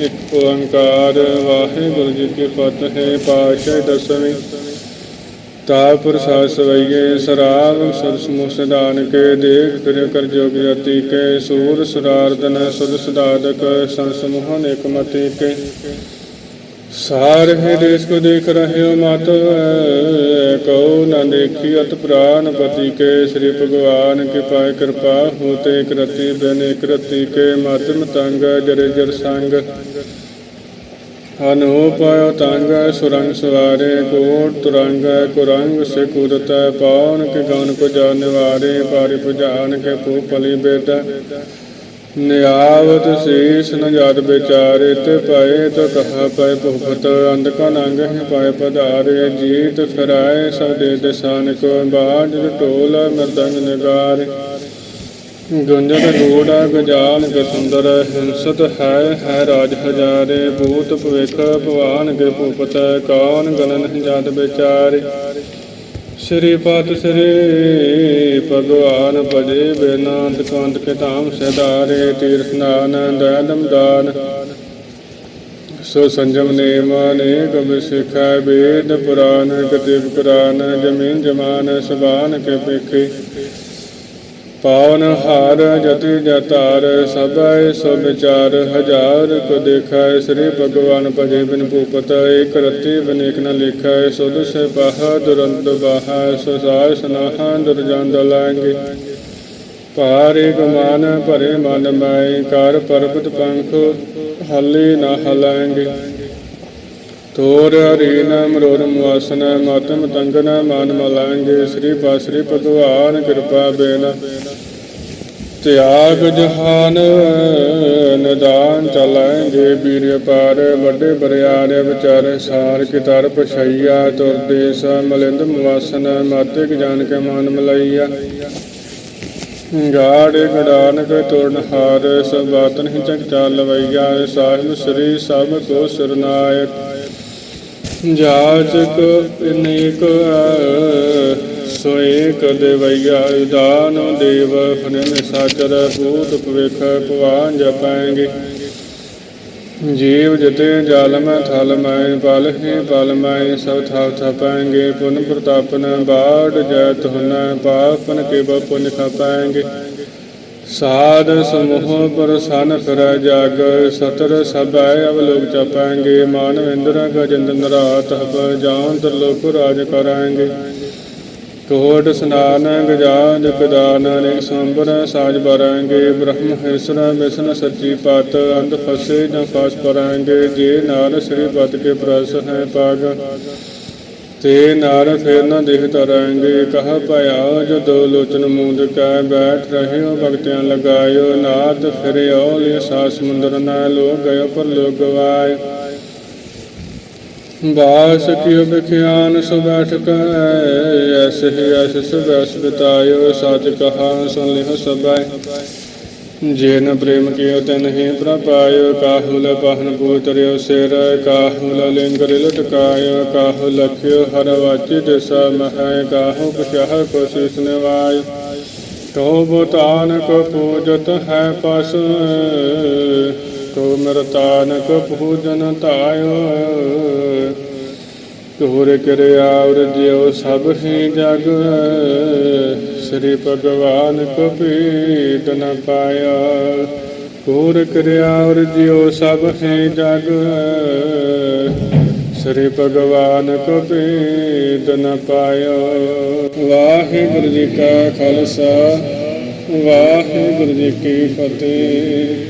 ਇੱਕ ਓੰਕਾਰ ਵਾਹਿਗੁਰੂ ਜੀ ਕੀ ਫਤਿਹ, ਪਾਤਸ਼ਾਹ ਦਸਵੀਂ। ਤਾ ਪ੍ਰਸਾਦ ਸਵਈਏ ਸਰਾਗ ਸਰਸ ਮੁਸਦਾਨ ਕੇ ਦੇਖ ਫਿਰ ਕਰ ਜੋਗ ਜਤੀ ਕੇ, ਸੂਰ ਸੁਰਾਰਦਨ ਸੁਦ ਸਦਾਦਕ, ਸੰਸ ਮੋਹਨ ਕੇ। ਸਾਰ ਹੈ ਦੇਸ ਕੋ ਦੇਖ ਰਹੇ ਮਤ, ਕਉ ਨ ਦੇਖੀ ਅਤ ਪ੍ਰਾਨ ਪਤੀ ਕੇ, ਸ੍ਰੀ ਭਗਵਾਨ ਕੀ ਪਾਏ ਕਿਰਪਾ ਹੋਤੇ ਕਰਤੀ, ਬਨ ਕਰਤੀ ਕੇ ਮਤ ਤੰਗ ਜਰੇ ਜਰ ਸੰਗ। ਅਨੂਪਾਇ ਤੰਗ ਸੁਰੰਗ ਸਵਾਰੇ, ਕੋਟ ਤੁਰੰਗ, ਕੁਰੰਗ ਸੇ ਕੁਰਤ ਪਾਉਨ ਕੇ ਗਾਨ ਕੋ ਜਾਣ ਵਾਰੇ ਪਾਰਿ ਪੁਜਾਨ ਕੇ ਪੂ ਪਲੀ ਬੇਟਾ ਨਿਆਵਤ ਸੀਸ ਨ ਜਾਤ ਵਿਚਾਰੇ ਤੇ ਪਏ ਤੋ ਕਹਾ ਪਏ ਭੁਖਤ ਅੰਧ ਨੰਗ ਹੈ ਪਾਏ ਪਧਾਰੇ, ਜੀਤ ਫਿਰਾਏ ਸਭ ਦੇ ਦਸਾਨ ਕੋ ਬਾਜ ਢੋਲ ਮਰਦੰਗ ਨਗਾਰ। ਗੁੰਜਨ ਗੂੜਾ ਗਜਾਨ ਕੇ ਸੁੰਦਰ ਹਿੰਸਤ ਹੈ ਹੈ ਰਾਜ ਹਜ਼ਾਰੇ। ਭੂਤ ਭਵਿਖ ਭਵਾਨ ਕੇ ਭੂਪਤ ਕੌਣ ਗਲਨ ਜਾਤ ਵਿਚਾਰੇ। ਸ੍ਰੀ ਪਤ ਸ੍ਰੀ ਭਗਵਾਨ ਭਜੇ ਬੇਨਾੰਤ ਕੰਤ ਕੇ ਧਾਮ ਸਦਾਰੇ ਤੀਰਥ ਨਾਨ ਦਇਦਮ ਦਾਨ। ਸੋ ਸੰਜਮ ਨੇਮ ਅਨੇਕ ਵਿਸਿਖਾ ਵੇਦ ਪੁਰਾਨ ਕਤਿਬ ਕੁਰਾਨ ਜਮੀਨ ਜਮਾਨ ਸਬਾਨ ਕੇ ਪੇਖੇ। ਪਾਵਨ ਹਾਰ ਜਤੀ ਜਤਾਰ, ਸਭੈ ਸੋ ਵਿਚਾਰ ਹਜ਼ਾਰ ਕੋ ਦੇਖੈ, ਸ੍ਰੀ ਭਗਵਾਨ ਭਜੇ ਬਿਨ ਭੂਪਤ, ਏਕ ਰਤੀ ਬਨੇਕ ਨ ਲਿਖੈ, ਸੁਧ ਸੇ ਬਾਹ ਦੁਰੰਤ ਬਾਹ ਸੋ ਸਾਰ ਸਨਾਹ ਦੁਰਜੰਦ ਲਾਂਗੇ ਭਾਰੇ ਗਮਾਨ ਭਰੇ ਮਨ ਮਾਈ ਕਰ ਪਰਬਤ ਪੰਖ ਹਲੇ ਨਾ ਹਲਾਂਗੇ ਤੋਰ ਹਰੀ ਨਾਮ ਰੋਰ ਮੁਆਸਨ ਮਾਤਮ ਤੰਗਨ, ਮਾਨ ਮਲਾਂਗੇ ਸ੍ਰੀ ਪਾਸਰੀ ਭਗਵਾਨ ਕਿਰਪਾ ਬੇਨ। ਤਿਆਗ ਜਹਾਨ, ਨਿਦਾਨ ਚਲਾਂਗੇ ਵੀਰ ਪਾਰ ਵੱਡੇ ਬਰਿਆਰੇ ਵਿਚਾਰੇ ਸਾਰ ਕੀ ਤਰ ਪਛਈਆ, ਤੁਰ ਦੇਸ ਮਲਿੰਦ ਮਵਾਸਨ ਮਾਤਿਕ ਜਾਨ ਕੇ ਮਾਨ ਮਲਈਆ। ਗਾੜੇ ਗੜਾਨਕ ਤੁਰਨ ਹਾਰ, ਸਭ ਬਾਤ ਨਹੀਂ ਚੱਕ ਚਾਲ ਲਵਈਆ, ਸਾਹਿਬ ਸ੍ਰੀ ਸਭ ਕੋ ਸਰਨਾਇਕ ਜਾਚਕ ਅਨੇਕ ਸੋਏ ਕਦੇ ਵਈਆ ਦਾਨ ਦੇਵ ਫਨਨ ਸਾਚਰ ਭੂਤ ਭਵਿਖ ਭਵਾਨ ਜਪਾਂਗੇ। ਜੀਵ ਜਤੇ ਜਾਲਮ ਮੈਂ ਥਲ ਮੈਂ ਪਲ ਹੀ ਪਲ ਮੈਂ, ਸਭ ਥਾਪ ਥਪਾਂਗੇ। ਪੁਨ ਪ੍ਰਤਾਪਨ ਬਾੜ ਜੈਤ ਹੁਨਾ ਪਾਪਨ ਕੇ ਪੁਨ ਖਪਾਂਗੇ। ਸਾਧ ਸਮੂਹ ਪ੍ਰਸਨ ਫਿਰ ਜਗ, ਸਤਰ ਸਭੈ ਅਵਲੋਕ ਚਪਾਂਗੇ ਮਾਨਵ ਇੰਦਰ ਗਜੰਦ ਨਰਾਤ ਹਪ ਜਾਨ ਤਰਲੋਕ ਰਾਜ ਕਰਾਂਗੇ। ਕੋਟ ਸਨਾਨ ਗਜਾਨ ਕਦਾਨ ਅਨੇਕ ਸੰਬਰ ਸਾਜ ਬਰਾਂਗੇ ਬ੍ਰਹਮ ਹਿਸਰ ਮਿਸ਼ਨ ਸੱਚੀ ਪਤ, ਅੰਧ ਫਸੇ ਜਾਂ ਫਾਸ ਪਰਾਂਗੇ। ਜੇ ਨਾਲ ਸ੍ਰੀ ਪਤ ਕੇ ਪ੍ਰਸ ਹੈ ਪਾਗ ਤੇ ਨਾਰ ਫਿਰ ਨਾ ਦੇਖ ਤਰਾਂਗੇ ਕਹ ਭਇਆ ਜੋ ਦੋ ਲੋਚਨ ਮੂੰਦ ਕੈ ਬੈਠ ਰਹਿਓ, ਭਗਤਿਆਂ ਲਗਾਇਓ ਨਾਦ ਫਿਰਿਓ ਲਿ ਸਾਸ ਸਮੁੰਦਰ ਨਾ ਲੋ ਗਇਓ, ਪਰ ਲੋਕ ਗਵਾਇ ਬਾਸ ਕਿਉ ਬਖਿਆਨ ਸੋ ਬੈਠ ਕੈ ਐਸੇ ਹੀ ਐਸੇ ਸਭ ਐਸ ਬਿਤਾਇਓ, ਸਚ ਕਹਾ, ਸੁਣ ਲਿਓ ਸਭੈ। ਜੇਨ ਪ੍ਰੇਮ ਕੀਓ ਤਨ ਹੀ ਪ੍ਰਪਾਇਓ ਕਾਹੁਲ ਪਹਨ ਪੂਤਰਿਓ ਸਿਰ, ਕਾਹੁਲ ਲਿੰਗਰ ਲਟਕਾਇਓ ਕਾਹੁ ਲਖਿਓ ਹਰ ਵਾਚਿ ਦਿਸਾ ਮਹੈ, ਕਾਹੁ ਪਛਾਹ ਕੋ ਸੀਸ ਨਿਵਾਇ ਕੋ ਕੋ ਪੂਜਤ ਹੈ ਪਸ ਕੋ ਮਰਤਾਨ ਕੋ ਪੂਜਨ ਧਾਇਓ ਕੋਰ ਕਰਿਆ ਔਰ ਜਿਉ ਸਭ ਹੀ ਜਗ। ਸ੍ਰੀ ਭਗਵਾਨ ਕੋ ਪੀਤ ਨ ਪਾਇਆ। ਕੋਰ ਕਰਿਆ ਔਰ ਜਿਉ ਸਭ ਹੀ ਜਗ। ਸ੍ਰੀ ਭਗਵਾਨ ਕੋ ਪੀਤ ਨ ਪਾਇਆ। ਵਾਹਿਗੁਰੂ ਜੀ ਕਾ ਖਾਲਸਾ, ਵਾਹਿਗੁਰੂ ਜੀ ਕੀ ਫਤਿਹ।